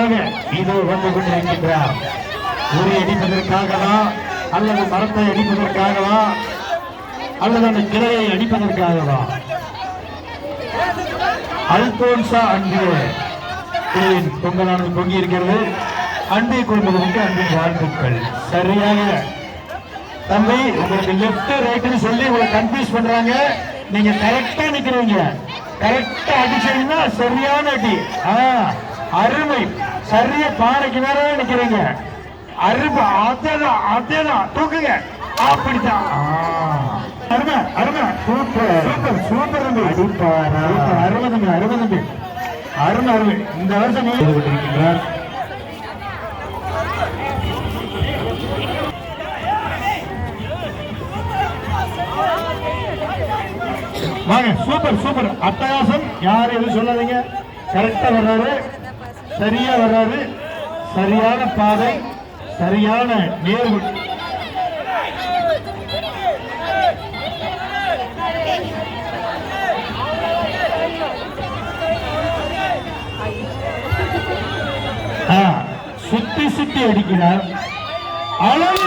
வீரராக இதோ வந்து கொண்டிருக்கின்றார். உரி அடிப்பதற்காகவா அல்லது மரத்தை அடிப்பதற்காகவா அல்லது அந்த கிளையை அடிப்பதற்காகவா? அல்போன்சா அன்பு கிளையின் பொங்கலானது பொங்கி இருக்கிறது அன்பை கொள்வதற்கு அன்பின் வாழ்த்துக்கள். சரியாக. தம்பி உங்களுக்கு லெஃப்ட் ரைட்னு சொல்லி உங்களை கன்ஃபியூஸ் பண்றாங்க. நீங்க கரெக்டா நிக்கிறீங்க. கரெக்டா அடிச்சீங்கன்னா சரியான அடி. அருமை. சரியா பானைக்கு நேரா நிக்கிறீங்க. அருமை அதேதான் அதேதான். தூக்குங்க. அப்படித்தான். ஆ. அருமை அருமை. சூப்பர். சூப்பர் சூப்பர் தம்பி. அடிப்பாரா? அருமை தம்பி அருமை தம்பி. அருமை அருமை. இந்த வருஷம் வாங்க சூப்பர் சூப்பர். அட்டகாசம் யாரும் எதுவும் சொல்லாதீங்க. கரெக்டா வர்றாரு. சரியா வராது சரியான பாதை சரியான நேர்வு. சுத்தி சுத்தி அடிக்கிறார். அளவு